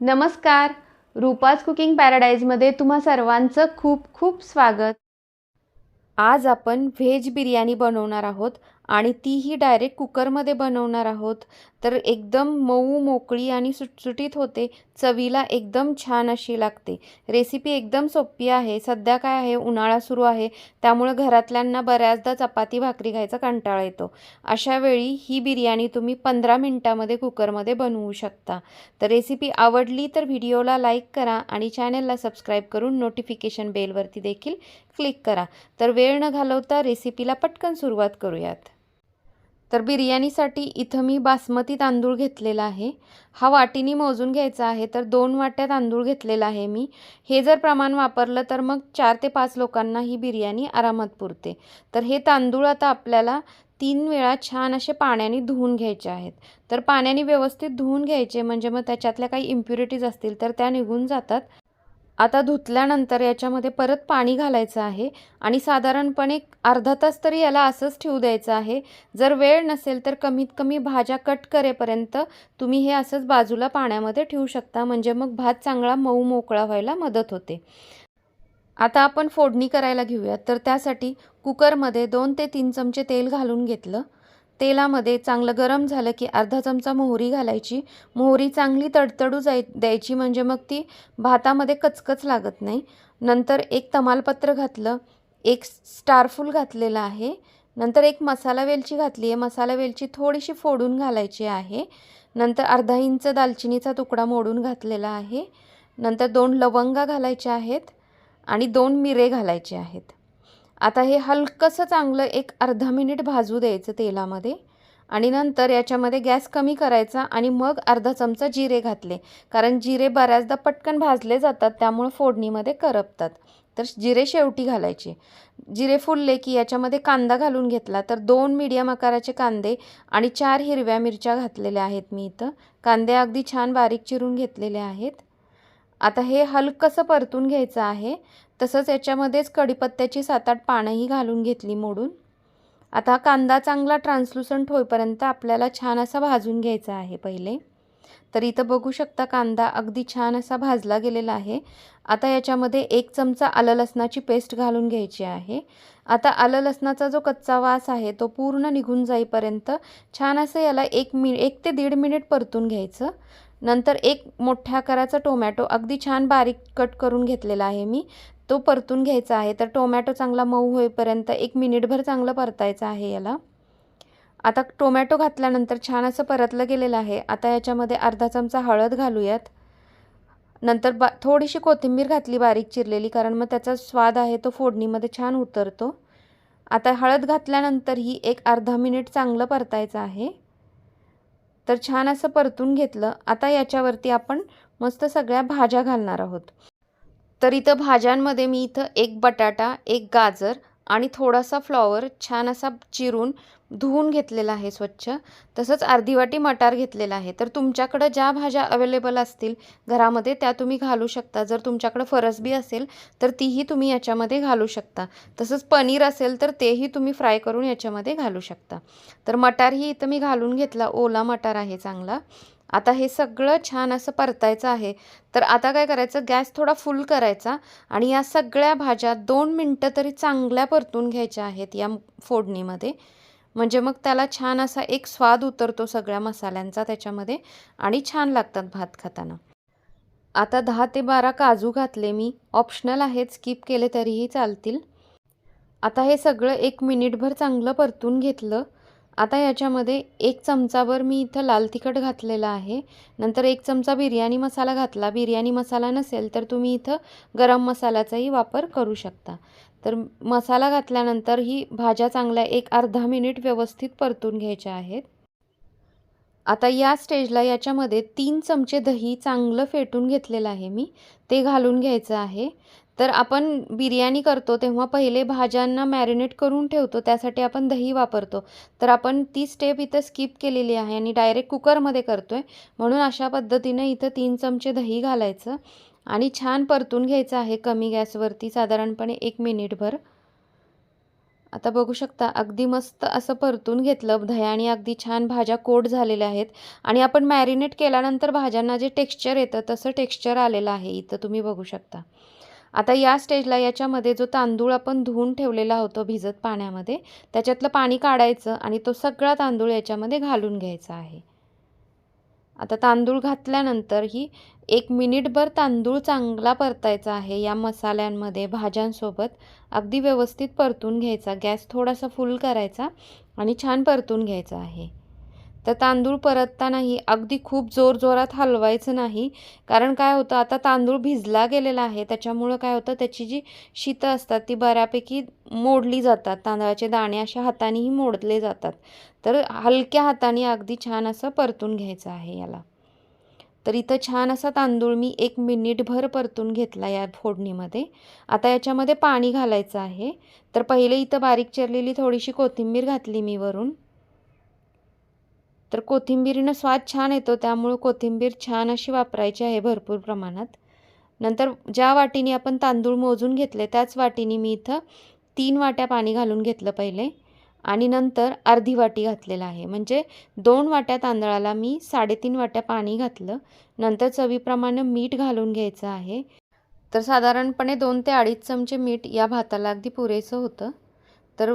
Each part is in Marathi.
नमस्कार. रूपाज कुकिंग पॅराडाईजमध्ये तुम्हा सर्वांचं खूप खूप स्वागत. आज आपण व्हेज बिर्याणी बनवणार आहोत आणि तीही डायरेक्ट कुकरमध्ये बनवणार आहोत. तर एकदम मऊ मोकळी आणि सुटसुटीत होते. चवीला एकदम छान अशी लागते. रेसिपी एकदम सोपी आहे. सध्या काय आहे? उन्हाळा सुरू आहे. त्यामुळे घरातल्यांना बऱ्याचदा चपाती भाकरी खायचा कंटाळा येतो. अशा वेळी ही बिर्याणी तुम्ही पंधरा मिनटामध्ये कुकरमध्ये बनवू शकता. तर रेसिपी आवडली तर व्हिडिओला लाईक करा आणि चॅनलला सबस्क्राईब करून नोटिफिकेशन बेलवरती देखील क्लिक करा. तर वेळ न घालवता रेसिपीला पटकन सुरुवात करूयात. तर बिर्याणीसाठी इथं मी बासमती तांदूळ घेतलेला आहे. हा वाटीने मोजून घ्यायचा आहे तर दोन वाट्या तांदूळ घेतलेला आहे मी. हे जर प्रमाण वापरलं तर मग चार ते पाच लोकांना ही बिर्याणी आरामात पुरते. तर हे तांदूळ आता आपल्याला तीन वेळा छान असे पाण्याने धुवून घ्यायचे आहेत. तर पाण्याने व्यवस्थित धुवून घ्यायचे म्हणजे मग त्याच्यातल्या काही इम्प्युरिटीज असतील तर त्या निघून जातात. आता धुतल्यानंतर याच्यामध्ये परत पाणी घालायचं आहे आणि साधारणपणे अर्धा तास तरी याला असंच ठेवू द्यायचं आहे. जर वेळ नसेल तर कमीत कमी भाज्या कट करेपर्यंत तुम्ही हे असंच बाजूला पाण्यामध्ये ठेवू शकता. म्हणजे मग भात चांगला मऊ मोकळा व्हायला मदत होते. आता आपण फोडणी करायला घेऊयात. तर त्यासाठी कुकरमध्ये दोन ते तीन चमचे तेल घालून घेतलं. तेलामध्ये चांगलं गरम झालं की अर्धा चमचा मोहरी घालायची. मोहरी चांगली तडतडू जाय द्यायची म्हणजे मग ती भातामध्ये कचकच लागत नाही. नंतर एक तमालपत्र घातलं एक स्टारफूल घातलेलं आहे. नंतर एक मसाला वेलची घातली आहे. मसाला वेलची थोडीशी फोडून घालायची आहे. नंतर अर्धा इंच दालचिनीचा तुकडा मोडून घातलेला आहे. नंतर दोन लवंगा घालायच्या आहेत आणि दोन मिरे घालायचे आहेत. आता हे हलकंसं चांगलं एक अर्धा मिनिट भाजू द्यायचं तेलामध्ये आणि नंतर याच्यामध्ये गॅस कमी करायचा आणि मग अर्धा चमचा जिरे घातले. कारण जिरे बऱ्याचदा पटकन भाजले जातात त्यामुळं फोडणीमध्ये करपतात. तर जिरे शेवटी घालायचे. जिरे फुलले की याच्यामध्ये कांदा घालून घेतला तर दोन मीडियम आकाराचे कांदे आणि चार हिरव्या मिरच्या घातलेल्या आहेत मी इथं. कांदे अगदी छान बारीक चिरून घेतलेले आहेत. आता हे हलकंसं परतून घ्यायचं आहे? तसंच याच्यामध्येच कढीपत्त्याची सात आठ पानंही घालून घेतली मोडून. आता कांदा चांगला ट्रान्सलुसंट होईपर्यंत आपल्याला छान असा भाजून घ्यायचा आहे पहिले. तर इथं बघू शकता कांदा अगदी छान असा भाजला गेलेला आहे. आता याच्यामध्ये एक चमचा आलं लसणाची पेस्ट घालून घ्यायची आहे. आता आलं लसणाचा जो कच्चा वास आहे तो पूर्ण निघून जाईपर्यंत छान असं याला एक मि एक ते दीड मिनिट परतून घ्यायचं. नंतर एक मोठ्या आकाराचा टोमॅटो अगदी छान बारीक कट करून घेतलेला आहे मी. तो परतून घ्यायचा आहे. तर टोमॅटो चांगला मऊ होईपर्यंत एक मिनिटभर चांगलं परतायचं आहे याला. आता टोमॅटो घातल्यानंतर छान असं परतलं गेलेलं आहे. आता याच्यामध्ये अर्धा चमचा हळद घालूयात. नंतर बा थोडीशी कोथिंबीर घातली बारीक चिरलेली कारण मग त्याचा स्वाद आहे तो फोडणीमध्ये छान उतरतो. आता हळद घातल्यानंतर ही एक अर्धा मिनिट चांगलं परतायचं आहे. तर छान असं परतून घेतलं. आता याच्यावरती आपण मस्त सगळ्या भाज्या घालणार आहोत. तर इथं भाज्यांमध्ये मी इथं एक बटाटा एक गाजर आणि थोडासा फ्लॉवर छान असा चिरून धुवून घेतलेला आहे स्वच्छ. तसंच अर्धी वाटी मटार घेतलेला आहे. तर तुमच्याकडं ज्या भाज्या अवेलेबल असतील घरामध्ये त्या तुम्ही घालू शकता. जर तुमच्याकडं फरसबी असेल तर तीही तुम्ही याच्यामध्ये घालू शकता. तसंच पनीर असेल तर तेही तुम्ही फ्राय करून याच्यामध्ये घालू शकता. तर मटारही इथं मी घालून घेतला. ओला मटार आहे चांगला. आता हे सगळं छान असं परतायचं आहे. तर आता काय करायचं? गॅस थोडा फुल करायचा आणि या सगळ्या भाज्या दोन मिनटं तरी चांगल्या परतून घ्यायच्या आहेत या फोडणीमध्ये. म्हणजे मग त्याला छान असा एक स्वाद उतरतो सगळ्या मसाल्यांचा त्याच्यामध्ये आणि छान लागतात भात खाताना. आता दहा ते बारा काजू घातले मी. ऑप्शनल आहेत. स्किप केले तरीही चालतील. आता हे सगळं एक मिनिटभर चांगलं परतून घेतलं. आता याच्यामध्ये एक चमचाभर मी इथं लाल तिखट घातलेलं आहे. नंतर एक चमचा बिर्याणी मसाला घातला. बिर्याणी मसाला नसेल तर तुम्ही इथं गरम मसाल्याचाही वापर करू शकता. तर मसाला घातल्यानंतर ही भाज्या चांगल्या एक अर्धा मिनिट व्यवस्थित परतून घ्यायच्या आहेत. आता या स्टेजला याच्यामध्ये तीन चमचे दही चांगलं फेटून घेतलेलं आहे मी. ते घालून घ्यायचं आहे. तर आपण बिर्याणी करतो तेव्हा पहिले भाज्यांना मॅरिनेट करून ठेवतो त्यासाठी आपण दही वापरतो. तर आपण ती स्टेप इथं स्किप केलेली आहे आणि डायरेक्ट कुकरमध्ये करतो आहे म्हणून अशा पद्धतीनं इथं तीन चमचे दही घालायचं आणि छान परतून घ्यायचं आहे कमी गॅसवरती साधारणपणे एक मिनिटभर. आता बघू शकता अगदी मस्त असं परतून घेतलं दह्याने अगदी छान भाज्या कोट झालेल्या आहेत. आणि आपण मॅरिनेट केल्यानंतर भाज्यांना जे टेक्स्चर येतं तसं टेक्स्चर आलेलं आहे. इथं तुम्ही बघू शकता. आता या स्टेजला याच्यामध्ये जो तांदूळ आपण धुवून ठेवलेला होतो भिजत पाण्यामध्ये त्याच्यातलं पाणी काढायचं आणि तो सगळा तांदूळ याच्यामध्ये घालून घ्यायचा आहे. आता तांदूळ घातल्यानंतर ही एक मिनिटभर तांदूळ चांगला परतायचा आहे या मसाल्यांमध्ये भाज्यांसोबत. अगदी व्यवस्थित परतून घ्यायचा गॅस थोडासा फुल करायचा आणि छान परतून घ्यायचा आहे. तर तांदूळ परततानाही अगदी खूप जोर जोरात हलवायचं नाही. कारण काय होतं आता तांदूळ भिजला गेलेला आहे त्याच्यामुळं काय होतं त्याची जी शीतं असतात ती बऱ्यापैकी मोडली जातात. तांदळाचे दाणे अशा हातानेही मोडले जातात. तर हलक्या हाताने अगदी छान असं परतून घ्यायचं आहे याला. तर इथं छान असा तांदूळ मी एक मिनिटभर परतून घेतला या फोडणीमध्ये. आता याच्यामध्ये पाणी घालायचं आहे. तर पहिले इथं बारीक चिरलेली थोडीशी कोथिंबीर घातली मी वरून. तर कोथिंबीरीनं स्वाद छान येतो त्यामुळं कोथिंबीर छान अशी वापरायची आहे भरपूर प्रमाणात. नंतर ज्या वाटीने आपण तांदूळ मोजून घेतले त्याच वाटीने मी इथं तीन वाट्या पाणी घालून घेतलं पहिले. आणि नंतर अर्धी वाटी घातलेलं आहे. म्हणजे दोन वाट्या तांदळाला मी साडेतीन वाट्या पाणी घातलं. नंतर चवीप्रमाणे मीठ घालून घ्यायचं आहे. तर साधारणपणे दोन ते अडीच चमचे मीठ या भाताला अगदी पुरेसं होतं. तर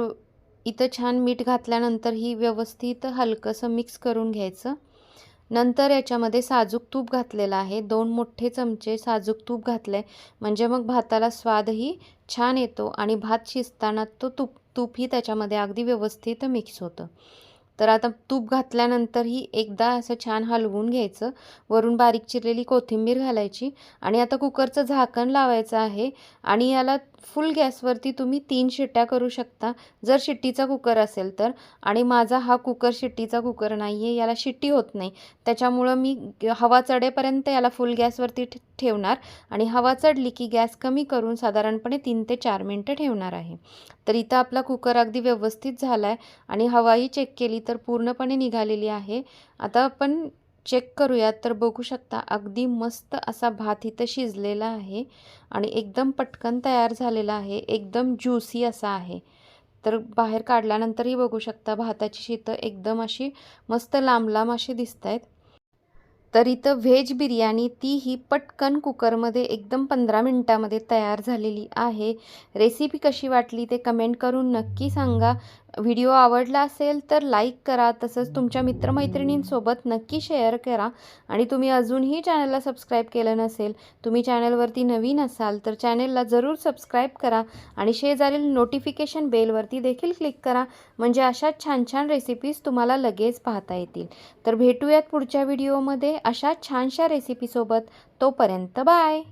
इथं छान मीठ घातल्यानंतर ही व्यवस्थित हलकंसं मिक्स करून घ्यायचं. नंतर याच्यामध्ये साजूक तूप घातलेलं आहे. दोन मोठे चमचे साजूक तूप घातलं आहे म्हणजे मग भाताला स्वादही छान येतो आणि भात शिजताना तो तूप तूपही त्याच्यामध्ये अगदी व्यवस्थित मिक्स होतं. तर आता तूप घातल्यानंतरही एकदा असं छान हलवून घ्यायचं. वरून बारीक चिरलेली कोथिंबीर घालायची आणि आता कुकरचं झाकण लावायचं आहे आणि याला फुल गॅसवरती तुम्ही तीन शिट्ट्या करू शकता. जर शिट्टीचा कुकर असेल तर आणि माझा हा कुकर शिट्टीचा कुकर नाही आहे याला शिट्टी होत नाही. त्याच्यामुळं मी हवा चढेपर्यंत याला फुल गॅसवरती ठेवणार आणि हवा चढली की गॅस कमी करून साधारणपणे तीन ते चार मिनटं ठेवणार आहे. तर इथं आपला कुकर अगदी व्यवस्थित झाला आहे आणि हवाही चेक केली तर पूर्णपणे निघालेली आहे. आता आपण चेक करूयात तर बघू शकता अगदी मस्त असा भात इथं शिजलेला आहे आणि एकदम पटकन तयार झालेला आहे. एकदम ज्युसी असा आहे. तर बाहेर काढल्यानंतरही बघू शकता भाताची शीतं एकदम अशी मस्त लांब लांब अशी दिसत आहेत तर इथं व्हेज बिर्याणी ती ही पटकन कुकरमध्ये एकदम पंधरा मिनटामध्ये तयार झालेली आहे. रेसिपी कशी वाटली ते कमेंट करून नक्की सांगा. व्हिडिओ आवडला असेल तर लाईक करा तसंच तुमच्या मित्रमैत्रिणींसोबत नक्की शेअर करा. आणि तुम्ही अजूनही चॅनलला सबस्क्राईब केलं नसेल तुम्ही चॅनलवरती नवीन असाल तर चॅनलला जरूर सबस्क्राईब करा आणि शेजारील नोटिफिकेशन बेलवरती देखील क्लिक करा म्हणजे अशाच छान छान रेसिपीज तुम्हाला लगेच पाहता येतील. तर भेटूयात पुढच्या व्हिडिओमध्ये अशा छानशा रेसिपीसोबत तोपर्यंत बाय!